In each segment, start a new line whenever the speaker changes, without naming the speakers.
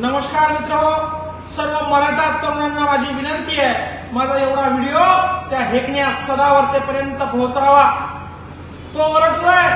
नमस्कार मित्र सर्व मराठा तरुणांना माझी विनंती आहे माझा एवढा व्हिडिओ त्या हेकण्या सदावर्तेपर्यंत पोहोचावा. तो ओरडतोय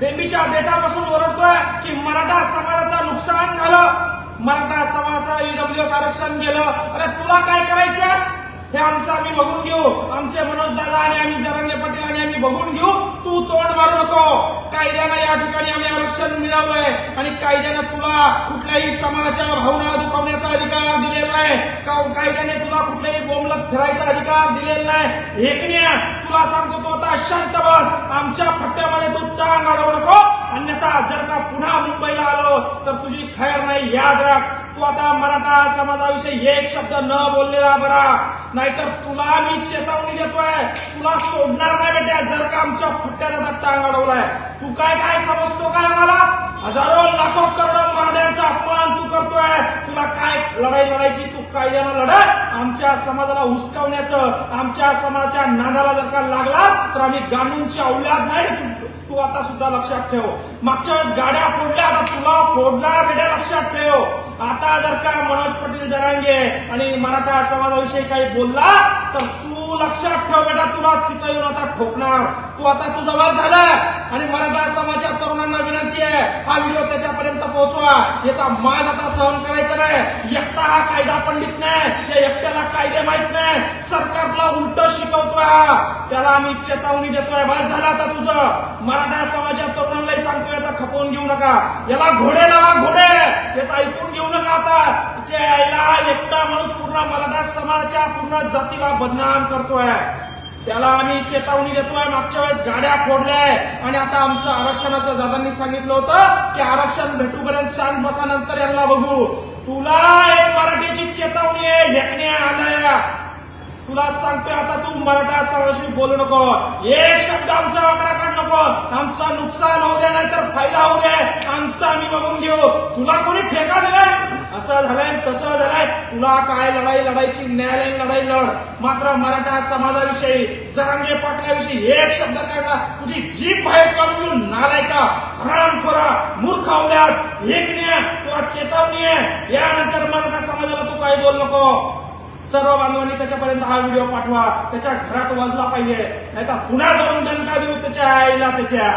बेबीच्या देठापासून ओरडतोय की मराठा समाजाचं नुकसान झालं. मराठा समाजाचं ईडब्ल्यूएस आरक्षण गेलं. अरे तुला काय करायचं हे आमचं आम्ही बघून घेऊ. आमचे मनोज दादा आणि आम्ही जरांगे पाटील आणि आम्ही बघून घेऊ. तू तोंड मारू नको. कायद्यानं या ठिकाणी आम्ही आरक्षण मिळवलंय. आणि कायद्यानं तुला कुठल्याही समाजाच्या भावना दुखावण्याचा अधिकार दिलेला नाही. का- कायद्याने तुला कुठल्याही बोमलत फिरायचा अधिकार दिलेला नाही. एकण्या तुला सांगतो तू आता शांत बस. आमच्या फट्ट्यामध्ये तू टांग अडवू नको. अन्यथा जर का पुन्हा मुंबईला आलो तर तुझी खैर नाही. याद राख तू आता मराठा समाजाविषयी एक शब्द न बोललेला बरा. नाहीतर तुला मी चेतावणी देतोय. तुला सोडणार नाही बेट्या जर का आमच्या फट्ट्याने आता टांग अडवलाय. तू काय काय समजतो काय आम्हाला? हजारो लाखो करोड मराठ्यांचा अपमान तू करतोय. तुला काय लढाई लढायची? तू कायद्यानं लढत आमच्या समाजाला हुसकावण्याचं आमच्या समाजाच्या नादाला जर का लागला तर आम्ही गांडूंची औलाद नाही तू आता सुद्धा लक्षात ठेव. मागच्या वेळेस गाड्या फोडल्या आता तुला फोडला बेटा लक्षात ठेव. आता जर का मनोज पाटील जरांगे आणि मराठा समाजाविषयी काही बोलला तर तू लक्षात ठेव बेटा तुला तिथं येऊन आता ठोकणार. तू आता तू जवळ झाला आणि मराठा समाजाच्या तरुणांना विनंती आहे हा व्हिडिओ त्याच्यापर्यंत पोहोचवा. याचा मान आता सहन करायचा नाही. एकटा हा कायदा पंडित नाही. या एकट्याला कायदे माहीत नाही. सरकारला उलट शिकवतोय हा. त्याला आम्ही चेतावणी देतोय. बाद झाला आता तुझं. मराठा समाजात तरुणांनाही सांगतो याचा खपवून घेऊ नका. याला घोडे लावा घोडे. याचा ऐकून घेऊ नका आता. तिच्या एकटा माणूस पूर्ण मराठा समाजाच्या पूर्ण जातीला बदनाम करतोय. त्याला आम्ही चेतावणी देतोय. मागच्या वेळेस गाड्या फोडल्याय आणि आता आमचं आरक्षणाचं दादांनी सांगितलं होतं की आरक्षण भेटूपर्यंत शांत बसानंतर यांना बघू. तुला तुला सांगतोय आता तू मराठा समाजाशी बोलू नको. एक शब्द आमचा वाकडा काढ नको. आमचं नुकसान होऊ दे नाहीतर फायदा होऊ दे. आमचं आम्ही बघून घेऊ. तुला कोणी ठेका दिलाय? असं झालंय तसं झालंय. तुला काय लढाई लढायची न्यायालयीन लढाई लढ. मात्र मराठा समाजाविषयी जरांगे पाटलाविषयी एक शब्द काढला. तुझी जीभ बाहेर काढून घेऊन नालायका हरामखोरा मूर्ख आवल्यात एकण्या तुला चेतावणी आहे. यानंतर मराठा समाजाला तू काही बोल नको. सर्व बांधवांनी त्याच्यापर्यंत हा व्हिडिओ पाठवा. त्याच्या घरात वाजला पाहिजे. नाहीतर पुन्हा जाऊन दणका देऊ त्याच्या आईला त्याच्या.